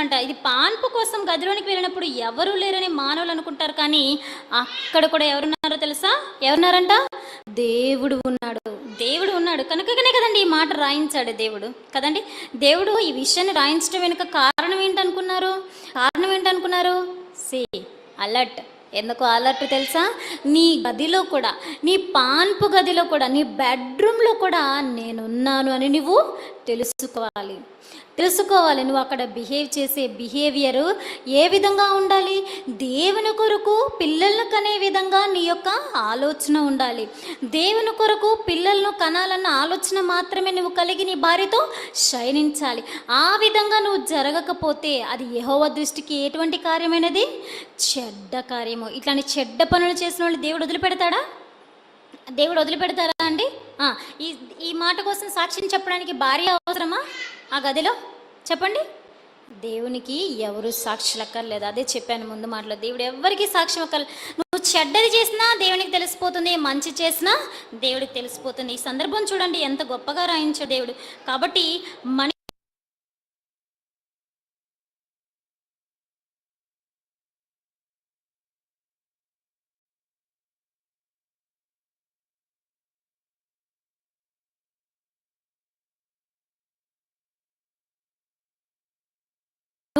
అంట. ఇది పాన్పు కోసం గదిలోనికి వెళ్ళినప్పుడు ఎవరు లేరని మానవులు అనుకుంటారు కానీ అక్కడ కూడా ఎవరున్నారో తెలుసా? ఎవరున్నారంట? దేవుడు ఉన్నాడు. దేవుడు ఉన్నాడు. కనుకనే కదండి ఈ మాట రాయించాడు దేవుడు. కదండి? దేవుడు ఈ విషయాన్ని రాయించడం వెనుక కారణం ఏంటనుకున్నారు? కారణం ఏంటనుకున్నారు? Sea alert. ఎందుకు అలర్ట్ తెలుసా? నీ గదిలో కూడా నీ పాన్పు గదిలో కూడా నీ బెడ్రూమ్లో కూడా నేనున్నాను అని నువ్వు తెలుసుకోవాలి. తెలుసుకోవాలి. నువ్వు అక్కడ బిహేవ్ చేసే బిహేవియర్ ఏ విధంగా ఉండాలి? దేవుని కొరకు పిల్లలను కనే విధంగా నీ యొక్క ఆలోచన ఉండాలి. దేవుని కొరకు పిల్లలను కనాలన్న ఆలోచన మాత్రమే నువ్వు కలిగి నీ భార్యతో శయనించాలి. ఆ విధంగా నువ్వు జరగకపోతే అది యహోవ దృష్టికి ఎటువంటి కార్యమైనది? చెడ్డ కార్యము. ఇట్లాంటి చెడ్డ పనులు చేసిన వాళ్ళు దేవుడు వదిలిపెడతాడా? దేవుడు వదిలిపెడతారా అండి? ఈ ఈ మాట కోసం సాక్ష్యం చెప్పడానికి భార్య అవసరమా? ఆ గదిలో? చెప్పండి. దేవునికి ఎవరు సాక్షులు అక్కర్లేదు అదే చెప్పాను ముందు మాటలో. దేవుడు ఎవరికి సాక్ష్యం అక్కర్ నువ్వు చెడ్డది చేసినా దేవునికి తెలిసిపోతుంది మంచి చేసినా దేవుడికి తెలిసిపోతుంది. ఈ సందర్భం చూడండి ఎంత గొప్పగా రాయించాడు దేవుడు. కాబట్టి మన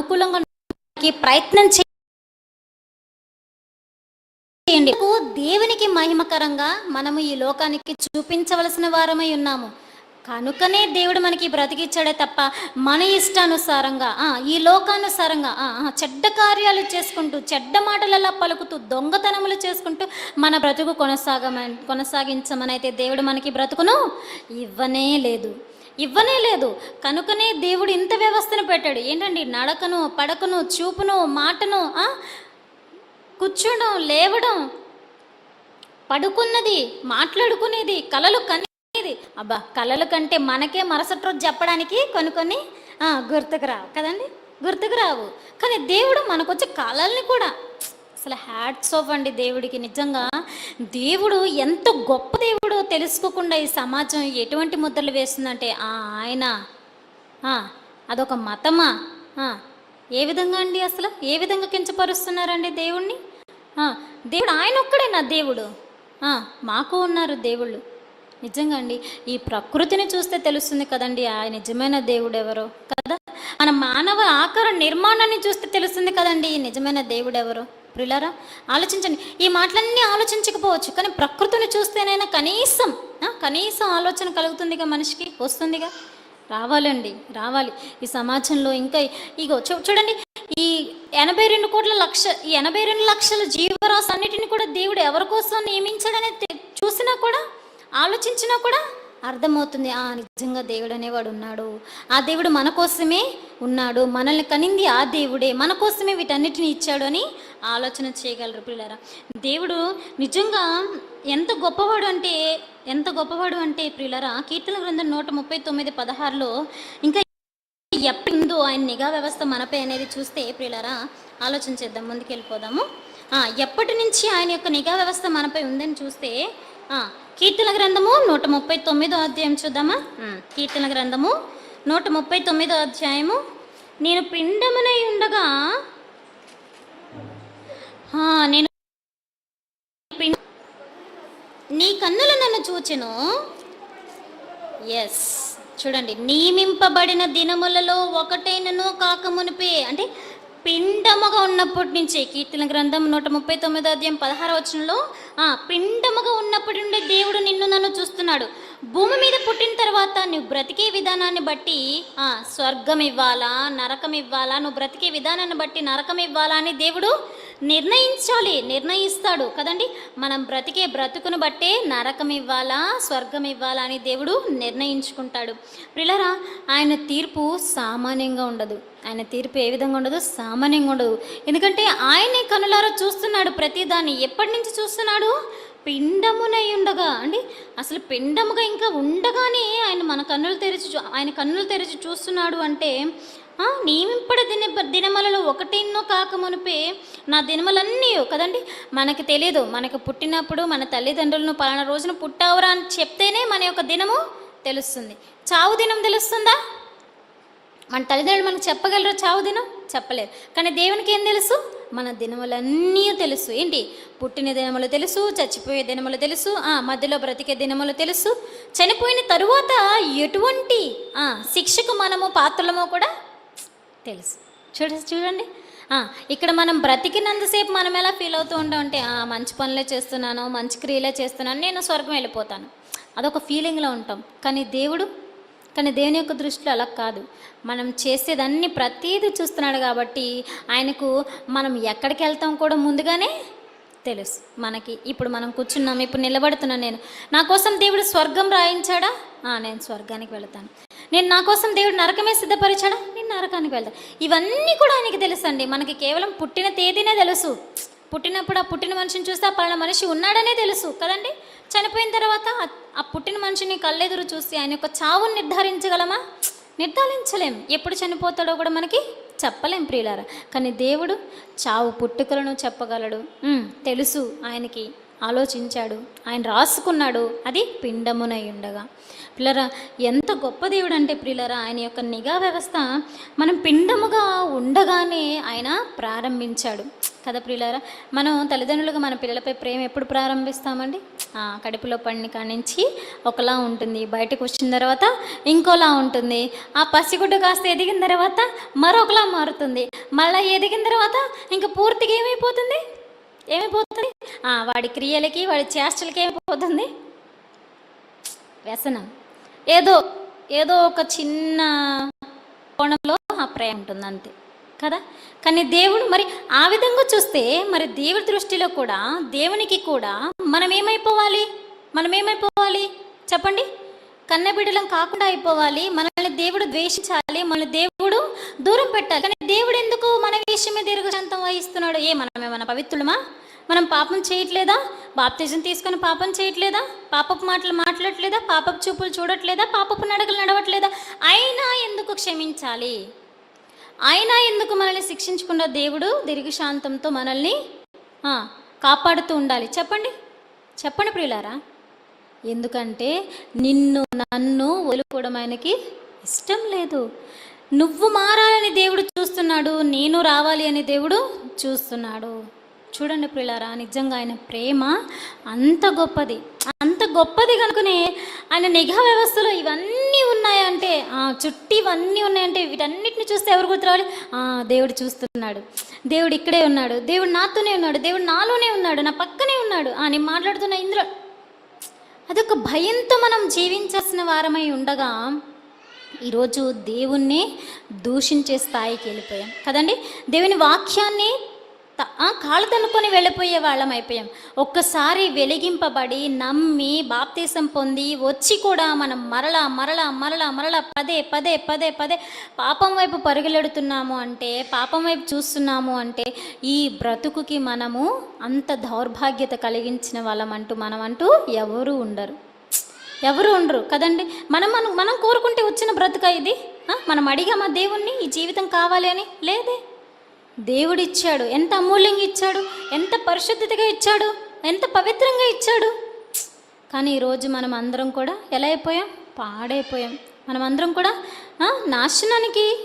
అనుకూలంగా ఉండడానికి ప్రయత్నం చేయండి. దేవునికి మహిమకరంగా మనము ఈ లోకానికి చూపించవలసిన వారమై ఉన్నాము. కనుకనే దేవుడు మనకి బ్రతికిచ్చాడే తప్ప మన ఇష్టానుసారంగా ఆ, ఈ లోకానుసారంగా ఆ, ఆ, చెడ్డ కార్యాలు చేసుకుంటూ చెడ్డ మాటలలా పలుకుతూ దొంగతనములు చేసుకుంటూ మన బ్రతుకు కొనసాగమని కొనసాగించమనైతే దేవుడు మనకి బ్రతుకును ఇవ్వనే లేదు. ఇవ్వనే లేదు. కనుకనే దేవుడు ఇంత వ్యవస్థను పెట్టాడు. ఏంటండి? నడకను పడకను చూపును మాటను కూర్చోడం లేవడం. పడుకున్నది మాట్లాడుకునేది కలలు కనేది అబ్బా కలలు కంటే మనకే మరుసటి రోజు చెప్పడానికి కొన్ని కొన్ని గుర్తుకు రావు. కదండి? గుర్తుకు రావు. కానీ దేవుడు మనకొచ్చే కళల్ని కూడా అసలు హ్యాట్స్ ఆఫ్ అండి దేవుడికి. నిజంగా దేవుడు ఎంత గొప్ప దేవుడో తెలుసుకోకుండా ఈ సమాజం ఎటువంటి ముద్రలు వేస్తుందంటే ఆ, ఆయన అదొక మతమా? ఏ విధంగా అండి అసలు? ఏ విధంగా కించపరుస్తున్నారండి దేవుణ్ణి? దేవుడు ఆయన ఒక్కడే నా దేవుడు మాకు ఉన్నారు దేవుళ్ళు. నిజంగా అండి ఈ ప్రకృతిని చూస్తే తెలుస్తుంది కదండి ఆయన నిజమైన దేవుడు ఎవరో కదా? మన మానవ ఆకార నిర్మాణాన్ని చూస్తే తెలుస్తుంది కదండి ఈ నిజమైన దేవుడు ఎవరో. ప్రిలారా ఆలోచించండి. ఈ మాటలన్నీ ఆలోచించకపోవచ్చు కానీ ప్రకృతిని చూస్తేనైనా కనీసం కనీసం ఆలోచన కలుగుతుందిగా మనిషికి వస్తుందిగా? రావాలండి రావాలి. ఈ సమాజంలో ఇంకా ఇగో చూ చూడండి ఈ ఎనభై రెండు కోట్ల లక్ష ఈ ఎనభై రెండు లక్షల జీవరాశి అన్నిటిని కూడా దేవుడు ఎవరి కోసం నియమించాడని చూసినా కూడా ఆలోచించినా కూడా అర్థమవుతుంది. ఆ నిజంగా దేవుడు అనేవాడు ఉన్నాడు. ఆ దేవుడు మన కోసమే ఉన్నాడు. మనల్ని కనింది ఆ దేవుడే. మన కోసమే వీటన్నిటిని ఇచ్చాడు అని ఆలోచన చేయగలరు పిల్లరా. దేవుడు నిజంగా ఎంత గొప్పవాడు అంటే ఎంత గొప్పవాడు అంటే ప్రియులరా కీర్తన గ్రంథం నూట ముప్పై తొమ్మిది పదహారులో ఇంకా ఎప్పుడుందో ఆయన నిఘా వ్యవస్థ మనపై అనేది చూస్తే ప్రియులరా ఆలోచన చేద్దాం ముందుకెళ్ళిపోదాము. ఆ, ఎప్పటి నుంచి ఆయన యొక్క నిఘా వ్యవస్థ మనపై ఉందని చూస్తే కీర్తన గ్రంథము నూట ముప్పై తొమ్మిదో అధ్యాయం చూద్దామా? కీర్తన గ్రంథము నూట ముప్పై తొమ్మిదో అధ్యాయము. నేను పిండమునై ఉండగా నేను నీ కన్నులు నన్ను చూచెను. ఎస్ చూడండి నియమింపబడిన దినములలో ఒకటైనను కాకమునిపే అంటే పిండముగా ఉన్నప్పటి నుంచే కీర్తన గ్రంథం నూట ముప్పై తొమ్మిదో అధ్యాయం పదహార వచనంలో ఆ పిండముగా ఉన్నప్పటి నుండి దేవుడు నిన్ను నన్ను చూస్తున్నాడు. భూమి మీద పుట్టిన తర్వాత నువ్వు బ్రతికే విధానాన్ని బట్టి ఆ స్వర్గం ఇవ్వాలా నరకం ఇవ్వాలా నువ్వు బ్రతికే విధానాన్ని బట్టి నరకం ఇవ్వాలా అని దేవుడు నిర్ణయించాలి నిర్ణయిస్తాడు కదండి. మనం బ్రతికే బ్రతుకును బట్టే నరకం ఇవ్వాలా స్వర్గం ఇవ్వాలా అని దేవుడు నిర్ణయించుకుంటాడు. ప్రిలరా ఆయన తీర్పు సామాన్యంగా ఉండదు. ఆయన తీర్పు ఏ విధంగా ఉండదు? సామాన్యంగా ఉండదు. ఎందుకంటే ఆయనే కనులారా చూస్తున్నాడు ప్రతిదాన్ని ఎప్పటి నుంచి చూస్తున్నాడు? పిండమునయుండగా. అండి అసలు పిండముగా ఇంకా ఉండగానే ఆయన మన కన్నులు తెరిచి చూ- ఆయన కన్నులు తెరిచి చూస్తున్నాడు అంటే నియమింపడ దిన దినమలలో ఒకటిన్నో కాకమునిపే నా దినమలన్నీ కదండి? మనకి తెలియదు మనకు పుట్టినప్పుడు మన తల్లిదండ్రులను పలానా రోజున పుట్టావురా అని చెప్తేనే మన యొక్క దినము తెలుస్తుంది. చావు దినం తెలుస్తుందా? మన తల్లిదండ్రులు మనకు చెప్పగలరు చావు దినం? చెప్పలేరు కానీ దేవునికి ఏం తెలుసు? మన దినములన్నీ తెలుసు. ఏంటి? పుట్టిన దినములు తెలుసు చచ్చిపోయే దినములు తెలుసు ఆ మధ్యలో బ్రతికే దినములు తెలుసు. చనిపోయిన తరువాత ఎటువంటి శిక్షకు మనము పాత్రలమో కూడా తెలుసు. చూడ చూడండి. ఇక్కడ మనం బ్రతికినంతసేపు మనం ఎలా ఫీల్ అవుతూ ఉంటాం అంటే మంచి పనులే చేస్తున్నాను మంచి క్రియలే చేస్తున్నాను నేను స్వర్గం వెళ్ళిపోతాను. అదొక ఫీలింగ్లో ఉంటాం. కానీ దేవుడు కానీ దేవుని యొక్క దృష్టిలో అలా కాదు. మనం చేసేదన్నీ ప్రతీది చూస్తున్నాడు కాబట్టి ఆయనకు మనం ఎక్కడికి వెళ్తాం కూడా ముందుగానే తెలుసు. మనకి ఇప్పుడు మనం కూర్చున్నాం ఇప్పుడు నిలబడుతున్నాను నేను. నా కోసం దేవుడు స్వర్గం రాయించాడా? నేను స్వర్గానికి వెళతాను. నేను నా కోసం దేవుడు నరకమే సిద్ధపరిచాడా? నేను నరకానికి వెళ్తాను. ఇవన్నీ కూడా ఆయనకి తెలుసు అండి మనకి కేవలం పుట్టిన తేదీనే తెలుసు. పుట్టినప్పుడు ఆ పుట్టిన మనిషిని చూస్తే ఆ పలానా మనిషి ఉన్నాడనే తెలుసు కదండి? చనిపోయిన తర్వాత ఆ- పుట్టిన మనిషిని కళ్ళెదురు చూసి ఆయన యొక్క చావును నిర్ధారించగలమా? నిర్ధారించలేం. ఎప్పుడు చనిపోతాడో కూడా మనకి చెప్పలేం ప్రియులారా. కానీ దేవుడు చావు పుట్టుకలను చెప్పగలడు. తెలుసు ఆయనకి. ఆలోచించాడు. ఆయన రాసుకున్నాడు. అది పిండమునై ఉండగా. పిల్లరా ఎంత గొప్ప దేవుడు అంటే ప్రియులరా ఆయన యొక్క నిఘా వ్యవస్థ మనం పిండముగా ఉండగానే ఆయన ప్రారంభించాడు. కదా ప్రియులారా మనం తల్లిదండ్రులుగా మన పిల్లలపై ప్రేమ ఎప్పుడు ప్రారంభిస్తామండి? ఆ, కడుపులో పడిన కాడి నుంచి ఒకలా ఉంటుంది. బయటకు వచ్చిన తర్వాత ఇంకోలా ఉంటుంది. ఆ పసిగుడ్డు కాస్త ఎదిగిన తర్వాత మరొకలా మారుతుంది. మళ్ళీ ఎదిగిన తర్వాత ఇంకా పూర్తిగా ఏమైపోతుంది? ఏమైపోతుంది? వాడి క్రియలకి వాడి చేష్టలకి ఏమైపోతుంది? వ్యసనం. ఏదో ఏదో ఒక చిన్న కోణంలో ఆ ప్రేమ ఉంటుంది అంతే. కదా? కానీ దేవుడు మరి ఆ విధంగా చూస్తే మరి దేవుడి దృష్టిలో కూడా దేవునికి కూడా మనం ఏమైపోవాలి? మనం ఏమైపోవాలి? చెప్పండి. కన్నబిడ్డలం కాకుండా అయిపోవాలి. మనల్ని దేవుడు ద్వేషించాలి. మనల్ని దేవుడు దూరం పెట్టాలి. కానీ దేవుడు ఎందుకు మన విషయమే దీర్ఘశాంతం వహిస్తున్నాడు? ఏ మనమే మన పవిత్రులమా? మనం పాపం చేయట్లేదా? బాప్తిజం తీసుకొని పాపం చేయట్లేదా? పాపపు మాటలు మాట్లాడట్లేదా? పాపపు చూపులు చూడట్లేదా? పాపపు నడకలు నడవట్లేదా? అయినా ఎందుకు క్షమించాలి? అయినా ఎందుకు మనల్ని శిక్షించకుండా దేవుడు దీర్ఘశాంతంతో మనల్ని కాపాడుతూ ఉండాలి. చెప్పండి. చెప్పండి ప్రియులారా. ఎందుకంటే నిన్ను నన్ను వదులుకోవడం ఆయనకి ఇష్టం లేదు. నువ్వు మారాలని దేవుడు చూస్తున్నాడు నేను రావాలి అని దేవుడు చూస్తున్నాడు. చూడండి పిల్లరా నిజంగా ఆయన ప్రేమ అంత గొప్పది. అంత గొప్పది కనుకనే ఆయన నిఘా వ్యవస్థలో ఇవన్నీ ఉన్నాయంటే ఆ, ఇవన్నీ ఉన్నాయంటే వీటన్నిటిని చూస్తే ఎవరు గుర్తురావాలి? ఆ, దేవుడు చూస్తున్నాడు. దేవుడు ఇక్కడే ఉన్నాడు. దేవుడు నాతోనే ఉన్నాడు. దేవుడు నాలోనే ఉన్నాడు. నా పక్కనే ఉన్నాడు. ఆ, నేను మాట్లాడుతున్న ఇందులో. అదొక భయంతో మనం జీవించాల్సిన వారమై ఉండగా ఈరోజు దేవుణ్ణి దూషించే స్థాయికి వెళ్ళిపోయాం. కదండి? దేవుని వాక్యాన్ని కాళ్ళు తనుకొని వెళ్ళిపోయే వాళ్ళం అయిపోయాం. ఒక్కసారి వెలిగింపబడి నమ్మి బాప్తీసం పొంది వచ్చి కూడా మనం మరలా మరలా మరలా మరలా పదే పదే పదే పదే పాపం వైపు పరుగులెడుతున్నాము అంటే పాపం వైపు చూస్తున్నాము అంటే ఈ బ్రతుకుకి మనము అంత దౌర్భాగ్యత కలిగించిన వాళ్ళం అంటూ మనం అంటూ ఎవరు ఉండరు. ఎవరు ఉండరు కదండి? మనం మనం మనం కోరుకుంటే వచ్చిన బ్రతుక ఇది? మనం అడిగామా దేవుణ్ణి? ఈ జీవితం కావాలి అని? లేదే. దేవుడు ఇచ్చాడు ఎంత అమూల్యంగా ఇచ్చాడు. ఎంత పరిశుద్ధతగా ఇచ్చాడు. ఎంత పవిత్రంగా ఇచ్చాడు. కానీ ఈరోజు మనం అందరం కూడా ఎలా అయిపోయాం? పాడైపోయాం. మనం అందరం కూడా నాశనానికి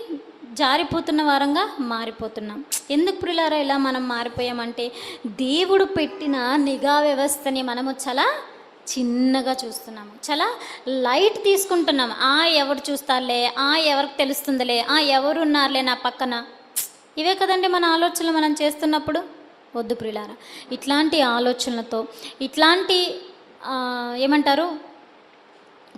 జారిపోతున్న వారంగా మారిపోతున్నాం. ఎందుకు ప్రిలారా ఇలా మనం మారిపోయామంటే దేవుడు పెట్టిన నిఘా వ్యవస్థని మనము చాలా చిన్నగా చూస్తున్నాము. చాలా లైట్ తీసుకుంటున్నాము. ఆ ఎవరు చూస్తారులే? ఆ ఎవరికి తెలుస్తుందిలే? ఆ ఎవరు ఉన్నారులే నా పక్కన? ఇవే కదండి మన ఆలోచనలు మనం చేస్తున్నప్పుడు? వద్దు ప్రిలారా ఇట్లాంటి ఆలోచనలతో ఇట్లాంటి ఏమంటారు?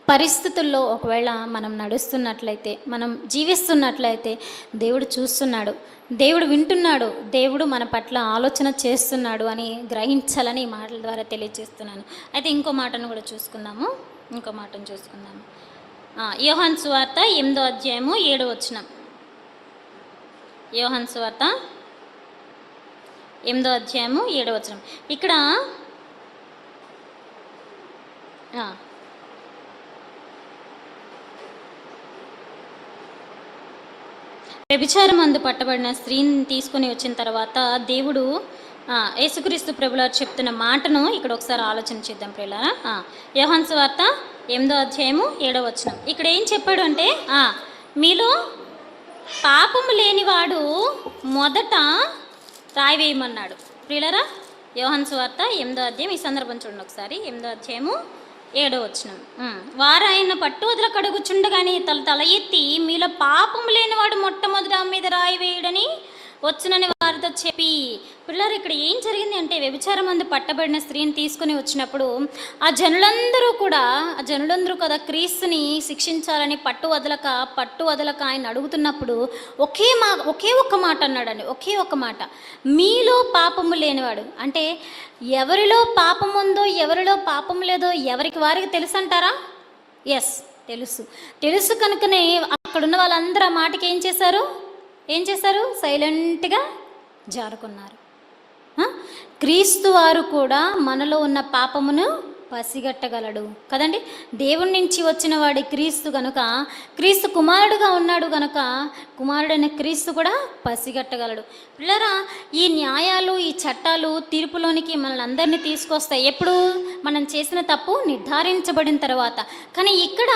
పరిస్థితుల్లో ఒకవేళ మనం నడుస్తున్నట్లయితే మనం జీవిస్తున్నట్లయితే దేవుడు చూస్తున్నాడు. దేవుడు వింటున్నాడు. దేవుడు మన పట్ల ఆలోచన చేస్తున్నాడు అని గ్రహించాలని ఈ మాటల ద్వారా తెలియజేస్తున్నాను. అయితే ఇంకో మాటను కూడా చూసుకుందాము. ఇంకో మాటను చూసుకుందాము. ఆ, యోహాన్ సువార్త ఎనిమిదో అధ్యాయము ఏడో వచ్చినాం యోహాన్ సువార్త ఎనిమిదో అధ్యాయము ఏడవ వచనం. ఇక్కడ వ్యభిచారం అందు పట్టబడిన స్త్రీని తీసుకొని వచ్చిన తర్వాత దేవుడు యేసుక్రీస్తు ప్రభులారు చెప్తున్న మాటను ఇక్కడ ఒకసారి ఆలోచన చేద్దాం ప్రియులారా. యోహన్స్ వార్త ఎనిమిదో అధ్యాయము ఏడో వచనం. ఇక్కడ ఏం చెప్పాడు అంటే మీలో పాపము లేనివాడు మొదట రాయి వేయమన్నాడు ప్రియులరా యోహన్ సువార్త ఎనిమిదో అధ్యాయం ఈ సందర్భం చూడండి ఒకసారి. ఎనిమిదో అధ్యాయము ఏడో వచ్చిన వారాయన పట్టు వదల కడుగుచుండగానే తల తల ఎత్తి మీలో పాపం లేనివాడు మొట్టమొదట మీద రాయి వేయడని వచ్చునని కథ చెప్పి పిల్లలు ఇక్కడ ఏం జరిగింది అంటే వ్యభిచారం మందు పట్టబడిన స్త్రీని తీసుకుని వచ్చినప్పుడు ఆ జనులందరూ కూడా ఆ జనులందరూ కదా క్రీస్తుని శిక్షించాలని పట్టు వదలక పట్టు వదలక ఆయన అడుగుతున్నప్పుడు ఒకే మా ఒకే ఒక్క మాట అన్నాడండి ఒకే ఒక్క మాట. మీలో పాపము లేనివాడు అంటే ఎవరిలో పాపం ఉందో ఎవరిలో పాపం లేదో ఎవరికి వారికి తెలుసు అంటారా ఎస్ తెలుసు. తెలుసు కనుకనే అక్కడున్న వాళ్ళందరూ ఆ మాటకి ఏం చేశారు? ఏం చేశారు? సైలెంట్గా జారుకున్నారు. క్రీస్తు వారు కూడా మనలో ఉన్న పాపమును పసిగట్టగలడు. కదండి? దేవుడి నుంచి వచ్చిన వాడి క్రీస్తు గనుక క్రీస్తు కుమారుడుగా ఉన్నాడు గనుక కుమారుడైన క్రీస్తు కూడా పసిగట్టగలడు. పిల్లరా ఈ న్యాయాలు ఈ చట్టాలు తీర్పులోనికి మనల్ని అందరినీ తీసుకొస్తాయి. ఎప్పుడు? మనం చేసిన తప్పు నిర్ధారించబడిన తర్వాత. కానీ ఇక్కడ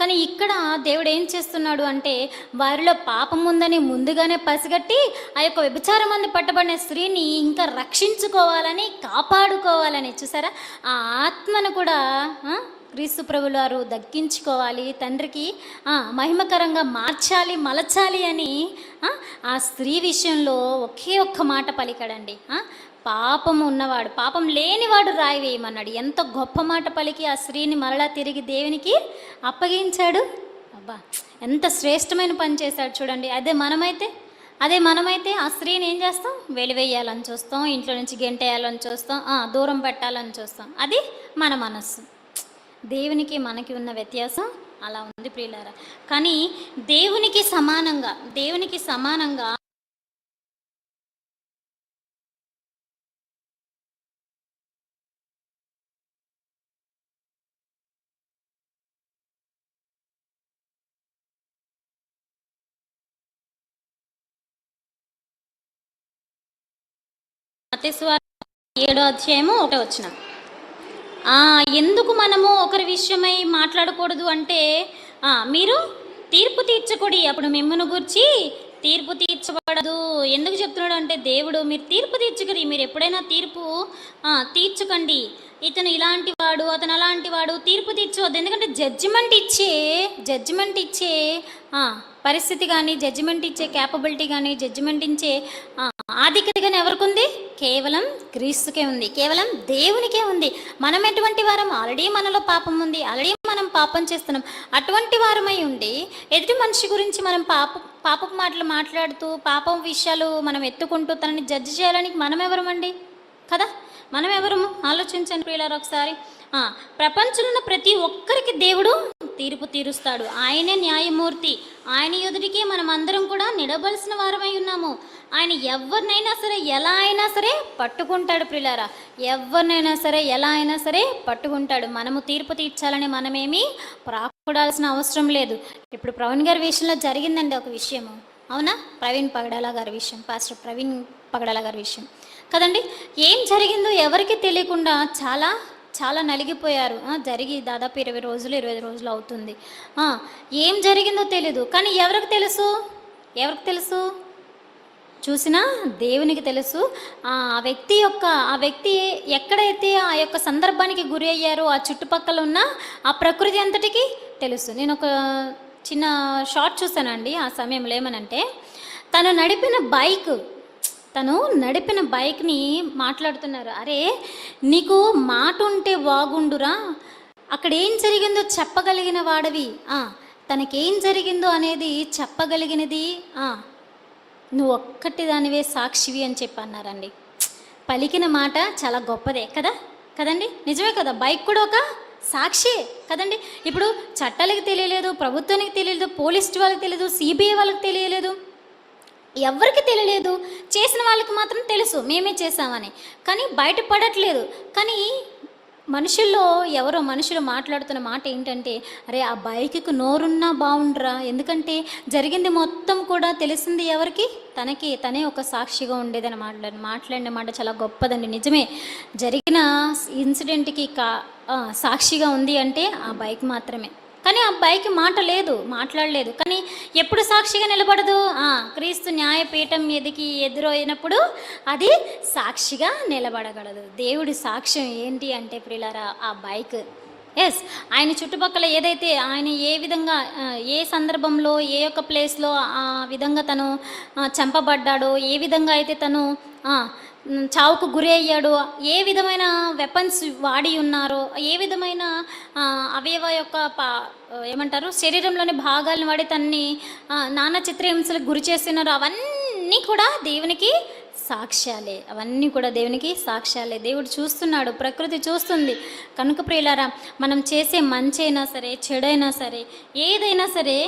కానీ ఇక్కడ దేవుడు ఏం చేస్తున్నాడు అంటే వారిలో పాపం ఉందని ముందుగానే పసిగట్టి ఆ యొక్క వ్యభిచారం మంది పట్టబడిన స్త్రీని ఇంకా రక్షించుకోవాలని కాపాడుకోవాలని చూసారా? ఆ ఆత్మ ఆత్మను కూడా క్రీస్తు ప్రభులు వారు దక్కించుకోవాలి తండ్రికి మహిమకరంగా మార్చాలి మలచాలి అని ఆ, స్త్రీ విషయంలో ఒకే ఒక్క మాట పలికాడండి. పాపం ఉన్నవాడు పాపం లేనివాడు రాయి వేయమన్నాడు. ఎంత గొప్ప మాట పలికి ఆ స్త్రీని మరలా తిరిగి దేవునికి అప్పగించాడు? అబ్బా ఎంత శ్రేష్టమైన పని చేశాడు చూడండి. అదే మనమైతే అదే మనమైతే ఆ స్త్రీని ఏం చేస్తాం? వెలివేయాలని చూస్తాం ఇంట్లో నుంచి గెంటేయాలని చూస్తాం దూరం పెట్టాలని చూస్తాం. అది మన మనస్సు. దేవునికి మనకి ఉన్న వ్యత్యాసం అలా ఉంది ప్రియులారా. కానీ దేవునికి సమానంగా దేవునికి సమానంగా ఏడో అధ్యాయము ఒకటో వచ్చిన ఎందుకు మనము ఒకరి విషయమై మాట్లాడకూడదు అంటే మీరు తీర్పు తీర్చకూడి అప్పుడు మిమ్మల్ని గురించి తీర్పు తీర్చబడదు. ఎందుకు చెప్తున్నాడు అంటే దేవుడు మీరు తీర్పు తీర్చకరి మీరు ఎప్పుడైనా తీర్పు తీర్చకండి. ఇతను ఇలాంటి వాడు అతను అలాంటి వాడు తీర్పు తీర్చవద్దు. ఎందుకంటే జడ్జిమెంట్ ఇచ్చే జడ్జిమెంట్ ఇచ్చే పరిస్థితి కానీ జడ్జిమెంట్ ఇచ్చే క్యాపబిలిటీ కానీ జడ్జిమెంట్ ఇచ్చే ఆధిక్యత కానీ ఎవరికి ఉంది కేవలం క్రీస్తుకే ఉంది. కేవలం దేవునికే ఉంది. మనం ఎటువంటి వారం? ఆల్రెడీ మనలో పాపం ఉంది. ఆల్రెడీ మనం పాపం చేస్తున్నాం. అటువంటి వారమై ఉండి ఎదుటి మనిషి గురించి మనం పాప పాపపు మాటలు మాట్లాడుతూ పాపం విషయాలు మనం ఎత్తుకుంటూ తనని జడ్జి చేయడానికి మనం ఎవరమండి కదా? మనం ఎవరము ఆలోచించండి ప్రియులారు ఒకసారి. ప్రపంచంలో ఉన్న ప్రతి ఒక్కరికి దేవుడు తీర్పు తీరుస్తాడు. ఆయనే న్యాయమూర్తి. ఆయన ఎదుటికి మనం అందరం కూడా నిలబలసిన వారమై ఉన్నాము. ఆయన ఎవరినైనా సరే ఎలా అయినా సరే పట్టుకుంటాడు ప్రిలారా ఎవరినైనా సరే ఎలా అయినా సరే పట్టుకుంటాడు. మనము తీర్పు తీర్చాలని మనమేమి ప్రాకూడాల్సిన అవసరం లేదు. ఇప్పుడు ప్రవీణ్ గారి విషయంలో జరిగిందండి ఒక విషయము. అవునా? ప్రవీణ్ పగడాల గారి విషయం. పాస్టర్ ప్రవీణ్ పగడాల గారి విషయం. కదండి? ఏం జరిగిందో ఎవరికి తెలియకుండా చాలా చాలా నలిగిపోయారు. జరిగి దాదాపు ఇరవై రోజులు ఇరవై రోజులు అవుతుంది. ఏం జరిగిందో తెలీదు. కానీ ఎవరికి తెలుసు? ఎవరికి తెలుసు? చూసినా దేవునికి తెలుసు. ఆ వ్యక్తి యొక్క ఆ వ్యక్తి ఎక్కడైతే ఆ యొక్క సందర్భానికి గురి అయ్యారో ఆ చుట్టుపక్కల ఉన్న ఆ ప్రకృతి అంతటికి తెలుసు. నేను ఒక చిన్న షార్ట్ చూసానండి ఆ సమయంలో ఏమనంటే తను నడిపిన బైక్ తను నడిపిన బైక్ని మాట్లాడుతున్నారు. అరే నీకు మాట ఉంటే బాగుండురా అక్కడ ఏం జరిగిందో చెప్పగలిగిన వాడవి. తనకేం జరిగిందో అనేది చెప్పగలిగినది. నువ్వు ఒక్కటి దానివే సాక్షివి అని చెప్పి అన్నారండి. పలికిన మాట చాలా గొప్పదే కదా? కదండి? నిజమే కదా? బైక్ కూడా ఒక సాక్షి కదండి? ఇప్పుడు చట్టాలకు తెలియలేదు ప్రభుత్వానికి తెలియలేదు పోలీస్ వాళ్ళకి తెలియదు సిబిఐ వాళ్ళకి తెలియలేదు. ఎవరికి తెలియలేదు. చేసిన వాళ్ళకి మాత్రం తెలుసు. మేమే చేసామని కానీ బయటపడట్లేదు కానీ మనుషుల్లో ఎవరో మనుషులు మాట్లాడుతున్న మాట ఏంటంటే అరే ఆ బైక్కి నోరున్నా బాగుండ్రా ఎందుకంటే జరిగింది మొత్తం కూడా తెలిసింది ఎవరికి? తనకి. తనే ఒక సాక్షిగా ఉండేదని మాట్లాడి మాట్లాడిన మాట చాలా గొప్పదండి. నిజమే. జరిగిన ఇన్సిడెంట్కి కా సాక్షిగా ఉంది అంటే ఆ బైక్ మాత్రమే. కానీ ఆ అబ్బాయికి మాట లేదు మాట్లాడలేదు. కానీ ఎప్పుడు సాక్షిగా నిలబడదు? ఆ, క్రీస్తు న్యాయపీఠం ఎదికి ఎదురైనప్పుడు అది సాక్షిగా నిలబడగలదు. దేవుడి సాక్ష్యం ఏంటి అంటే ప్రిలారా ఆ బైక్. ఎస్ ఆయన చుట్టుపక్కల ఏదైతే ఆయన ఏ విధంగా ఏ సందర్భంలో ఏ యొక్క ప్లేస్లో ఆ విధంగా తను చంపబడ్డాడో ఏ విధంగా అయితే తను చావుకు గురి అయ్యాడో. ఏ విధమైన వెపన్స్ వాడి ఉన్నారో ఏ విధమైన అవయవ యొక్క పా ఏమంటారు శరీరంలోని భాగాలను వాడి తన్ని నానా చిత్రహింసలకు గురి చేస్తున్నారు. అవన్నీ కూడా దేవునికి సాక్ష్యాలే. అవన్నీ కూడా దేవునికి సాక్ష్యాలే. దేవుడు చూస్తున్నాడు ప్రకృతి చూస్తుంది. కనుక ప్రియులారా మనం చేసే మంచి అయినా సరే చెడైనా సరే ఏదైనా సరే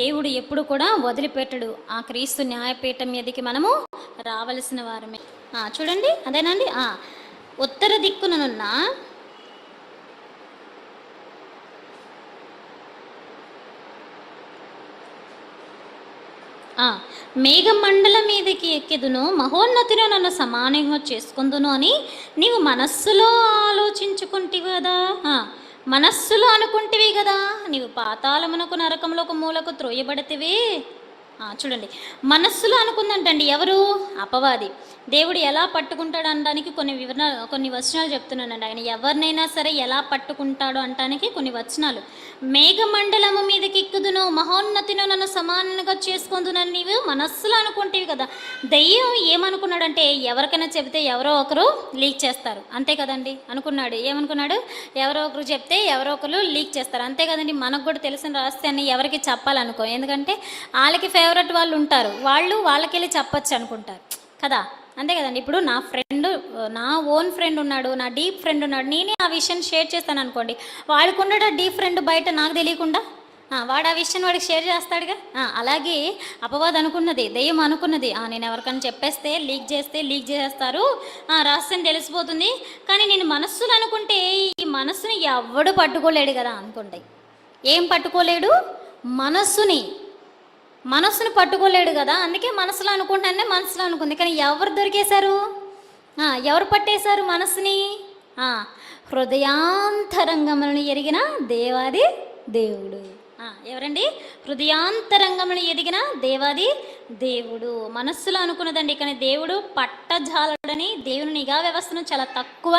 దేవుడు ఎప్పుడు కూడా వదిలిపెట్టడు. ఆ క్రీస్తు న్యాయపీఠం మీదకి మనము రావలసిన వారమే. చూడండి అదేనండి. ఉత్తర దిక్కుననున్న ఆ, మేఘమండలం మీదకి ఎక్కెదును మహోన్నతిలో నన్ను సమానంగా చేసుకుందును అని నీవు మనస్సులో ఆలోచించుకుంటివి కదా మనస్సులో అనుకుంటివి కదా నీవు పాతాళమునకు నరకంలో ఒక మూలకు త్రోయబడితివి? చూడండి. మనస్సులో అనుకుందంటండి ఎవరు? అపవాది. దేవుడు ఎలా పట్టుకుంటాడు అనడానికి కొన్ని వివరణ కొన్ని వచనాలు చెప్తున్నానండి ఆయన. ఎవరినైనా సరే ఎలా పట్టుకుంటాడు అనడానికి కొన్ని వచనాలు. మేఘమండలము మీదకి ఎక్కుదును మహోన్నతిను నన్ను సమానంగా చేసుకుందునని నీవు మనస్సులో అనుకుంటేవి కదా. దయ్యం ఏమనుకున్నాడంటే ఎవరికైనా చెబితే ఎవరో ఒకరు లీక్ చేస్తారు. అంతే కదండి? అనుకున్నాడు. ఏమనుకున్నాడు? ఎవరో ఒకరు చెప్తే ఎవరో ఒకరు లీక్ చేస్తారు. అంతే కదండి? మనకు కూడా తెలిసిన రహస్యాన్ని ఎవరికి చెప్పాలనుకో. ఎందుకంటే వాళ్ళకి ఫేవరెట్ వాళ్ళు ఉంటారు. వాళ్ళు వాళ్ళకెళ్ళి చెప్పచ్చు అనుకుంటారు. కదా? అంతే కదండి. ఇప్పుడు నా ఫ్రెండ్ నా ఓన్ ఫ్రెండ్ ఉన్నాడు నా డీప్ ఫ్రెండ్ ఉన్నాడు నేనే ఆ విషయం షేర్ చేస్తాను అనుకోండి. వాడుకున్నాడు ఆ డీప్ ఫ్రెండ్ బయట నాకు తెలియకుండా? వాడు ఆ విషయం వాడికి షేర్ చేస్తాడుగా? అలాగే అపవాదం అనుకున్నది దెయ్యం అనుకున్నది. నేను ఎవరికైనా చెప్పేస్తే లీక్ చేస్తే లీక్ చేస్తారు రహస్యం తెలిసిపోతుంది. కానీ నేను మనస్సులు అనుకుంటే ఈ మనస్సుని ఎవడు పట్టుకోలేడు కదా అనుకుంటాయి. ఏం పట్టుకోలేడు? మనస్సుని. మనస్సును పట్టుకోలేడు కదా. అందుకే మనసులో అనుకుంటానే మనసులో అనుకుంది. కానీ ఎవరు దొరికేశారు? ఎవరు పట్టేశారు మనసుని? హృదయాంతరంగములను ఎరిగిన దేవాది దేవుడు. ఎవరండి? హృదయాంతరంగములను ఎదిగిన దేవాది దేవుడు మనస్సులో అనుకున్నదండి. కానీ దేవుడు పట్టజాలడని దేవుని నిఘా వ్యవస్థను చాలా తక్కువ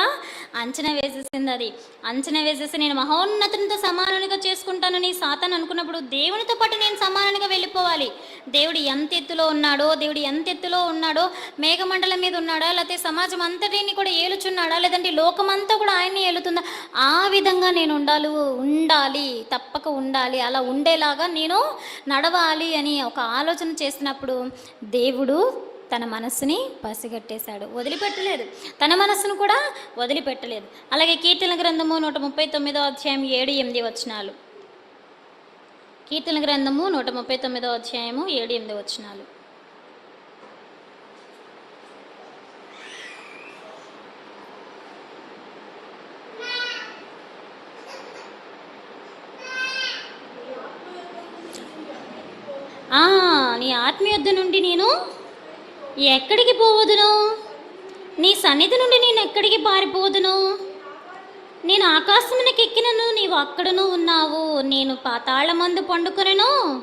అంచనా వేసేసింది అది. అంచనా వేసేసి నేను మహోన్నతునితో సమానంగా చేసుకుంటానని సాతాన్ అనుకున్నప్పుడు దేవునితో పాటు నేను సమానంగా వెళ్ళిపోవాలి. దేవుడు ఎంత ఎత్తులో ఉన్నాడో దేవుడు ఎంత ఎత్తులో ఉన్నాడో మేఘమండలం మీద ఉన్నాడా లేకపోతే సమాజం అంతటిని కూడా ఏలుచున్నాడా లేదంటే లోకమంతా కూడా ఆయన్ని ఏలుతుందా? ఆ విధంగా నేను ఉండాలి ఉండాలి తప్పక ఉండాలి అలా ఉండేలాగా నేను నడవాలి అని ఒక ఆలోచన చేసినప్పుడు దేవుడు తన మనస్సుని పసిగట్టేశాడు. వదిలిపెట్టలేదు. తన మనస్సును కూడా వదిలిపెట్టలేదు. అలాగే కీర్తన గ్రంథము నూట ముప్పై తొమ్మిదో అధ్యాయం ఏడు ఎనిమిది వచనాలు. కీర్తన గ్రంథము నూట ముప్పై తొమ్మిదో అధ్యాయము ఏడు ఎనిమిది వచనాలు ఆ, నీ ఆత్మీయొద్ద నుండి నేను ఎక్కడికి పోవదును? నీ సన్నిధి నుండి నేను ఎక్కడికి పారిపోదును నేను ఆకాశమునకు ఎక్కినను నీవు అక్కడను ఉన్నావు. నేను పాతాళమందు పండుకొనను.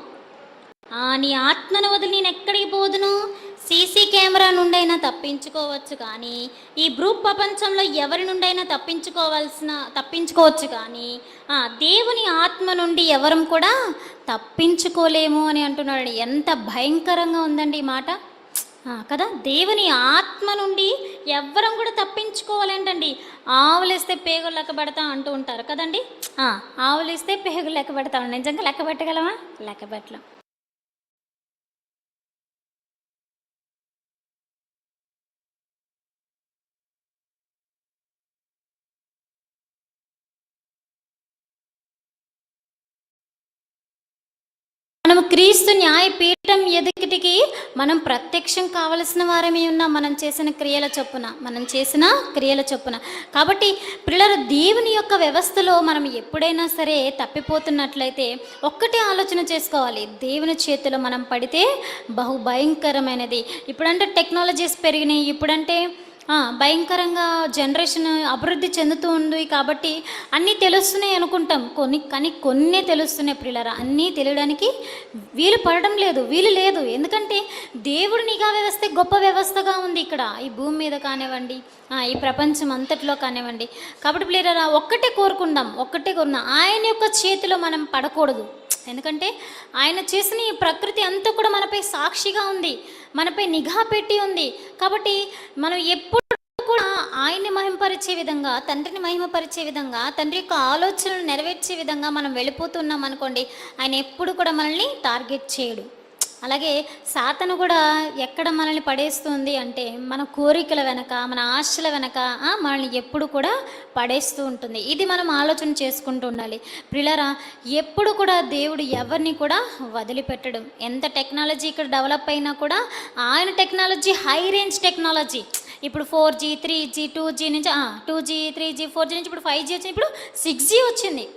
ఆ, నీ ఆత్మను వదిలి నేను ఎక్కడికి పోదును సీసీ కెమెరా నుండైనా తప్పించుకోవచ్చు కానీ ఈ భ్రూ ప్రపంచంలో ఎవరి నుండైనా తప్పించుకోవాల్సిన తప్పించుకోవచ్చు కానీ ఆ, దేవుని ఆత్మ నుండి ఎవరం కూడా తప్పించుకోలేము అని అంటున్నాడు ఎంత భయంకరంగా ఉందండి ఈ మాట. కదా దేవుని ఆత్మ నుండి ఎవ్వరం కూడా తప్పించుకోవాలేంటండి. ఆవులేస్తే పేగులు లెక్క పెడతా అంటూ ఉంటారు కదండి. ఆవులేస్తే పేగులు లెక్క పెడతాం. నిజంగా లెక్క పెట్టగలమా? లెక్క పెట్టలేం. మనం క్రీస్తు న్యాయపీఠం ఎదుటికి మనం ప్రత్యక్షం కావలసిన వారమే ఉన్నాం. మనం చేసిన క్రియల చొప్పున మనం చేసిన క్రియల చొప్పున. కాబట్టి పిల్లలు దేవుని యొక్క వ్యవస్థలో మనం ఎప్పుడైనా సరే తప్పిపోతున్నట్లయితే ఒక్కటే ఆలోచన చేసుకోవాలి. దేవుని చేతిలో మనం పడితే బహు భయంకరమైనది ఇప్పుడంటే టెక్నాలజీస్ పెరిగినాయి. ఇప్పుడంటే భయంకరంగా జనరేషన్ అభివృద్ధి చెందుతూ ఉంది కాబట్టి అన్నీ తెలుస్తున్నాయి అనుకుంటాం. కొన్ని కానీ కొన్నే తెలుస్తున్నాయి ప్రిల్లరా అన్నీ తెలియడానికి వీలు పడడం లేదు వీలు లేదు. ఎందుకంటే దేవుడు నిఘా వ్యవస్థ గొప్ప వ్యవస్థగా ఉంది ఇక్కడ. ఈ భూమి మీద కానివ్వండి ఈ ప్రపంచం అంతట్లో కానివ్వండి. కాబట్టి ప్రియులరా ఒక్కటే కోరుకుందాం ఒక్కటే కోరుకుందాం. ఆయన యొక్క చేతిలో మనం పడకూడదు. ఎందుకంటే ఆయన చేసిన ఈ ప్రకృతి అంతా కూడా మనపై సాక్షిగా ఉంది. మనపై నిఘా పెట్టి ఉంది. కాబట్టి మనం ఎప్పుడు కూడా ఆయన్ని మహిమపరిచే విధంగా తండ్రిని మహిమపరిచే విధంగా తండ్రి యొక్క ఆలోచనలు నెరవేర్చే విధంగా మనం వెళ్ళిపోతున్నాం అనుకోండి ఆయన ఎప్పుడు కూడా మనల్ని టార్గెట్ చేయడు. అలాగే సాతను కూడా ఎక్కడ మనల్ని పడేస్తుంది అంటే మన కోరికల వెనక మన ఆశల వెనక మనల్ని ఎప్పుడు కూడా పడేస్తూ ఉంటుంది. ఇది మనం ఆలోచన చేసుకుంటూ ఉండాలి. ప్రిలరా ఎప్పుడు కూడా దేవుడు ఎవరిని కూడా వదిలిపెట్టడం. ఎంత టెక్నాలజీ ఇక్కడ డెవలప్ అయినా కూడా ఆయన టెక్నాలజీ హై రేంజ్ టెక్నాలజీ. ఇప్పుడు four G three G two G నుంచి two G three G four G నుంచి ఇప్పుడు ఫైవ్ జీ వచ్చింది. ఇప్పుడు సిక్స్ జీ వచ్చింది.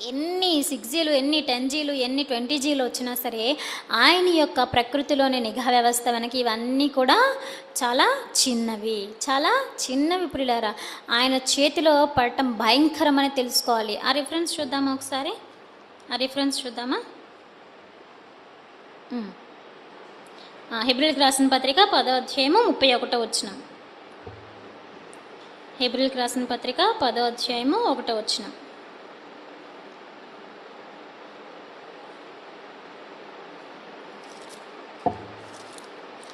ఎన్ని సిక్స్ జీలు ఎన్ని టెన్ జీలు ఎన్ని ట్వంటీ జీలు వచ్చినా సరే ఆయన యొక్క ప్రకృతిలోని నిఘా వ్యవస్థ వెనక ఇవన్నీ కూడా చాలా చిన్నవి. చాలా చిన్నవి ప్రిలారా ఆయన చేతిలో పడటం భయంకరమని తెలుసుకోవాలి. ఆ రిఫరెన్స్ చూద్దామా ఒకసారి? ఆ రిఫరెన్స్ చూద్దామా? ఉమ్. హెబ్రిల్కి రాసిన పత్రిక పదో అధ్యాయము ముప్పై ఒకటో వచ్చిన హెబ్రిల్కి రాసిన పత్రిక పదో అధ్యాయము ఒకటో వచ్చిన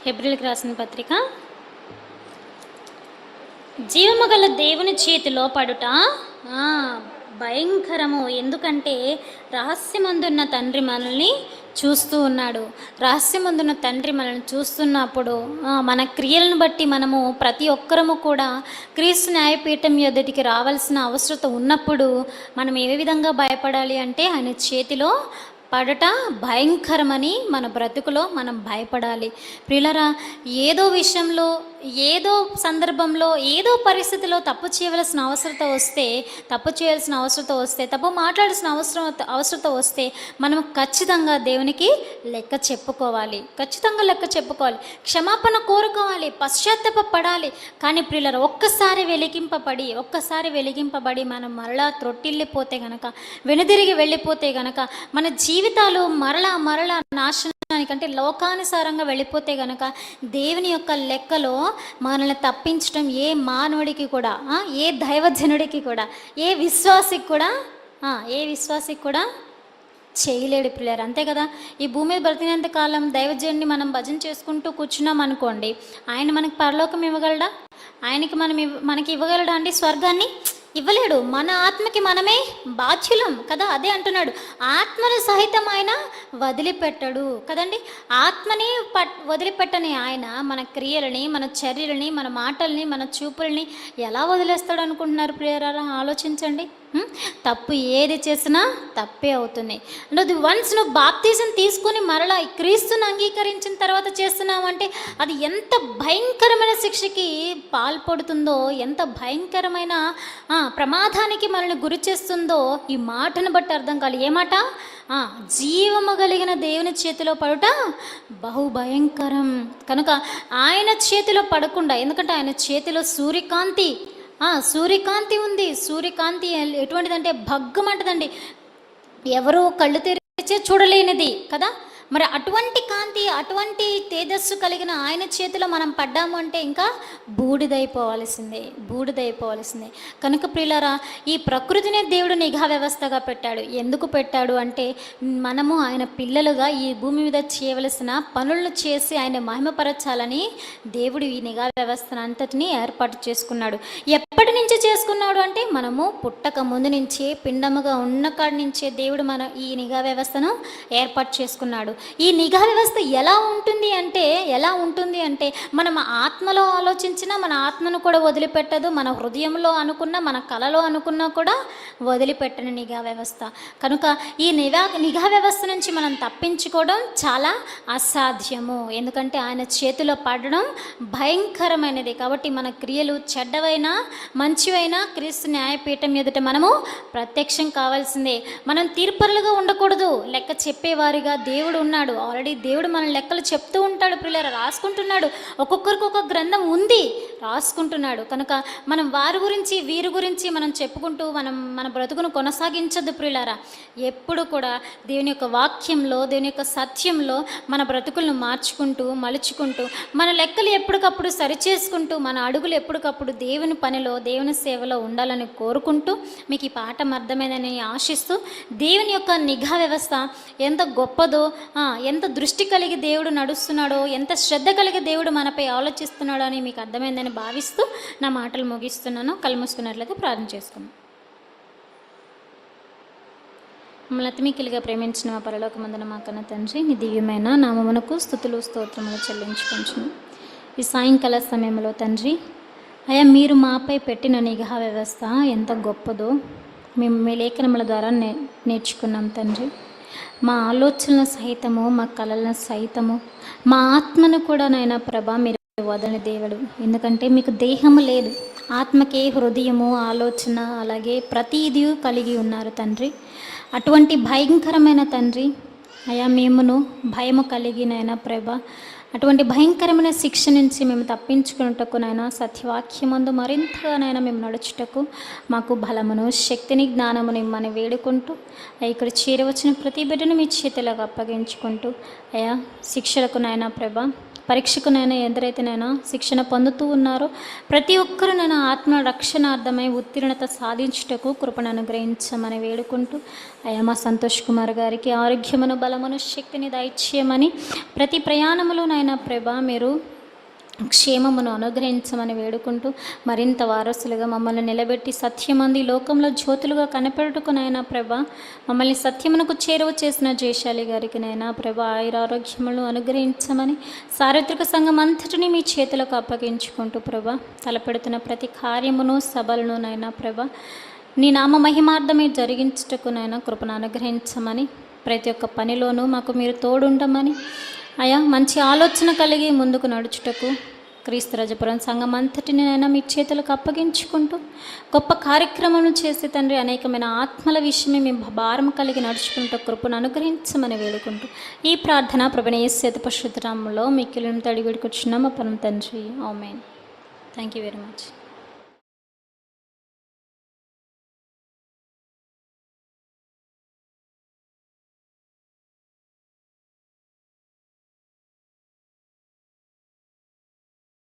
హెబ్రిల్కి రాసిన పత్రిక. జీవము గల దేవుని చేతిలో పడుట భయంకరము. ఎందుకంటే రహస్యమందున్న తండ్రి మనల్ని చూస్తూ ఉన్నాడు. రహస్యమందున్న తండ్రి మనల్ని చూస్తున్నప్పుడు మన క్రియలను బట్టి మనము ప్రతి ఒక్కరము కూడా క్రీస్తు న్యాయపీఠం ఎదుటికి రావాల్సిన అవసరత ఉన్నప్పుడు మనం ఏ విధంగా భయపడాలి అంటే ఆయన చేతిలో పడట భయంకరమని మన బ్రతుకులో మనం భయపడాలి. ప్రిలరా ఏదో విషయంలో ఏదో సందర్భంలో ఏదో పరిస్థితిలో తప్పు చేయవలసిన అవసరత వస్తే తప్పు చేయాల్సిన అవసరత వస్తే తప్పు మాట్లాడాల్సిన అవసరం అవసరత వస్తే మనం ఖచ్చితంగా దేవునికి లెక్క చెప్పుకోవాలి. ఖచ్చితంగా లెక్క చెప్పుకోవాలి. క్షమాపణ కోరుకోవాలి పశ్చాత్తాపడాలి కానీ ప్రియులరా ఒక్కసారి వెలిగింపబడి ఒక్కసారి వెలిగింపబడి మనం మరలా త్రొట్టిల్లిపోతే గనక వెనుదిరిగి వెళ్ళిపోతే గనక మన జీవితం జీవితాలు మరలా మరలా నాశనానికంటే లోకానుసారంగా వెళ్ళిపోతే గనక దేవుని యొక్క లెక్కలో మనల్ని తప్పించడం ఏ మానవుడికి కూడా ఏ దైవజనుడికి కూడా ఏ విశ్వాసికి కూడా ఏ విశ్వాసికి కూడా చేయలేడు పిల్లలు అంతే కదా? ఈ భూమి మీద బ్రతికినంత కాలం దైవజన్ని మనం భజన చేసుకుంటూ కూర్చున్నాం అనుకోండి ఆయన మనకు పరలోకం ఇవ్వగలడా? ఆయనకి మనం ఇవ్వ మనకి ఇవ్వగలడా అండి స్వర్గాన్ని? ఇవ్వలేడు. మన ఆత్మకి మనమే బాధ్యులం కదా? అదే అంటున్నాడు. ఆత్మను సహితం ఆయన వదిలిపెట్టడు కదండి? ఆత్మని పట్ వదిలిపెట్టని ఆయన మన క్రియలని మన చర్యలని మన మాటల్ని మన చూపుల్ని ఎలా వదిలేస్తాడు అనుకుంటున్నారు ప్రియరారా? ఆలోచించండి. తప్పు ఏది చేసినా తప్పే అవుతుంది అంటే వన్స్ నువ్వు బాప్తిజం తీసుకుని మరలా క్రీస్తుని అంగీకరించిన తర్వాత చేస్తున్నావంటే అది ఎంత భయంకరమైన శిక్షకి పాల్పడుతుందో ఎంత భయంకరమైన ప్రమాదానికి మనల్ని గురి చేస్తుందో ఈ మాటను బట్టి అర్థం కాదు ఏ మాట? జీవము కలిగిన దేవుని చేతిలో పడుట బహు భయంకరం. కనుక ఆయన చేతిలో పడకుండా ఎందుకంటే ఆయన చేతిలో సూర్యకాంతి సూర్యకాంతి ఉంది. సూర్యకాంతి ఎటువంటిదంటే భగ్గమంటదండి. ఎవరు కళ్ళు తెరిచే చూడలేనిది కదా? మరి అటువంటి కాంతి అటువంటి తేజస్సు కలిగిన ఆయన చేతిలో మనం పడ్డాము అంటే ఇంకా బూడిదైపోవాల్సిందే బూడిదైపోవాల్సిందే. కనుక ప్రియులారా ఈ ప్రకృతినే దేవుడు నిఘా వ్యవస్థగా పెట్టాడు. ఎందుకు పెట్టాడు అంటే మనము ఆయన పిల్లలుగా ఈ భూమి మీద చేయవలసిన పనులను చేసి ఆయన మహిమపరచాలని దేవుడు ఈ నిఘా వ్యవస్థను అంతటిని ఏర్పాటు చేసుకున్నాడు. ఎప్పటి నుంచి చేసుకున్నాడు అంటే మనము పుట్టక ముందు నుంచే పిండముగా ఉన్న కాడి నుంచే దేవుడు మన ఈ నిఘా వ్యవస్థను ఏర్పాటు చేసుకున్నాడు. ఈ నిఘా వ్యవస్థ ఎలా ఉంటుంది అంటే ఎలా ఉంటుంది అంటే మనం ఆత్మలో ఆలోచించినా మన ఆత్మను కూడా వదిలిపెట్టదు మన హృదయంలో అనుకున్న మన కలలో అనుకున్నా కూడా వదిలిపెట్టని నిఘా వ్యవస్థ. కనుక ఈ నిఘా నిఘా వ్యవస్థ నుంచి మనం తప్పించుకోవడం చాలా అసాధ్యము. ఎందుకంటే ఆయన చేతిలో పడడం భయంకరమైనది. కాబట్టి మన క్రియలు చెడ్డవైనా మంచివైనా క్రీస్తు న్యాయపీఠం ఎదుట మనము ప్రత్యక్షం కావాల్సిందే. మనం తీర్పరులుగా ఉండకూడదు. లెక్క చెప్పేవారిగా దేవుడు రాసుకుంటున్నాడు ఆల్రెడీ దేవుడు మన లెక్కలు చెప్తూ ఉంటాడు పిల్లలు రాసుకుంటున్నాడు. ఒక్కొక్కరికి ఒక గ్రంథం ఉంది. రాసుకుంటున్నాడు. కనుక మనం వారి గురించి వీరి గురించి మనం చెప్పుకుంటూ మనం మన బ్రతుకును కొనసాగించద్దు ప్రియులారా. ఎప్పుడు కూడా దేవుని యొక్క వాక్యంలో దేవుని యొక్క సత్యంలో మన బ్రతుకులను మార్చుకుంటూ మలుచుకుంటూ మన లెక్కలు ఎప్పటికప్పుడు సరిచేసుకుంటూ మన అడుగులు ఎప్పటికప్పుడు దేవుని పనిలో దేవుని సేవలో ఉండాలని కోరుకుంటూ మీకు ఈ పాఠం అర్థమైందని ఆశిస్తూ దేవుని యొక్క నిఘా వ్యవస్థ ఎంత గొప్పదో ఎంత దృష్టి కలిగి దేవుడు నడుస్తున్నాడో ఎంత శ్రద్ధ కలిగి దేవుడు మనపై ఆలోచిస్తున్నాడో అని మీకు అర్థమైందని భావిస్తూ నా మాటలు ముగిస్తున్నాను. కళ్ళు ప్రార్థన చేసుకున్నాను మమ్మల్ని అతిమికిలిగా ప్రేమించిన మా పరలోకమందున మా కన్న తండ్రి నీ దివ్యమైన నామమునకు స్థుతులు స్తోత్రములు చెల్లించుకుంటున్నాం ఈ సాయంకాల సమయంలో తండ్రి అయా మీరు మాపై పెట్టిన నిఘా వ్యవస్థ ఎంత గొప్పదో. మేము మీ లేఖనముల ద్వారా నే నేర్చుకున్నాం తండ్రి. మా ఆలోచనల సహితము మా కళలను సహితము మా ఆత్మను కూడా నాయన ప్రభా మీరు వదలని దేవుడు. ఎందుకంటే మీకు దేహము లేదు. ఆత్మకే హృదయము ఆలోచన అలాగే ప్రతిదీ కలిగి ఉన్నారు తండ్రి. అటువంటి భయంకరమైన తండ్రి అయా మేమును భయము కలిగినైనా ప్రభ అటువంటి భయంకరమైన శిక్ష నుంచి మేము తప్పించుకున్నటకు నాయన సత్యవాక్యమందు మరింతగానైనా మేము నడుచుటకు మాకు బలమును శక్తిని జ్ఞానమును ఇమ్మని వేడుకుంటూ ఇక్కడ చేరవచ్చిన ప్రతి బిడ్డను మీ చేతిలోకి అప్పగించుకుంటూ అయా శిక్షలకు నాయన ప్రభ పరీక్షకునైనా ఎందరైతేనైనా శిక్షణ పొందుతూ ఉన్నారో ప్రతి ఒక్కరూ నేను ఆత్మ రక్షణార్థమై ఉత్తీర్ణత సాధించుటకు కృపను అనుగ్రహించమని వేడుకుంటూ అయ్యా మా సంతోష్ కుమార్ గారికి ఆరోగ్యమును బలమును శక్తిని దయచేయమని ప్రతి ప్రయాణములోనైనా ప్రభా మీరు క్షేమమును అనుగ్రహించమని వేడుకుంటూ మరింత వారసులుగా మమ్మల్ని నిలబెట్టి సత్యమంది లోకంలో జ్యోతులుగా కనపెట్టుకునైనా ప్రభ. మమ్మల్ని సత్యమునకు చేరువ చేసిన జయశాలి గారికి నైనా ప్రభ ఆయురారోగ్యములు అనుగ్రహించమని సార్వత్రిక సంఘం అంతటిని మీ చేతులకు అప్పగించుకుంటూ ప్రభ తలపెడుతున్న ప్రతి కార్యమును సభలను నైనా ప్రభ నీ నామ మహిమార్థమే జరిగించుటకునైనా కృపను అనుగ్రహించమని ప్రతి ఒక్క పనిలోనూ మాకు మీరు తోడుండమని అయా మంచి ఆలోచన కలిగి ముందుకు నడుచుటకు క్రీస్తురాజపురం సంఘం అంతటిని అయినా మీ చేతులకు అప్పగించుకుంటూ గొప్ప కార్యక్రమం చేసి తండ్రి అనేకమైన ఆత్మల విషయమే మేము భారం కలిగి నడుచుకుంటూ కృపను అనుగ్రహించమని వేడుకుంటూ ఈ ప్రార్థన ప్రభనేశ్వత పశుధరంలో మిక్కిలిని తడి విడుకొచ్చున్నాము. పరం తండ్రి amen. Thank you very much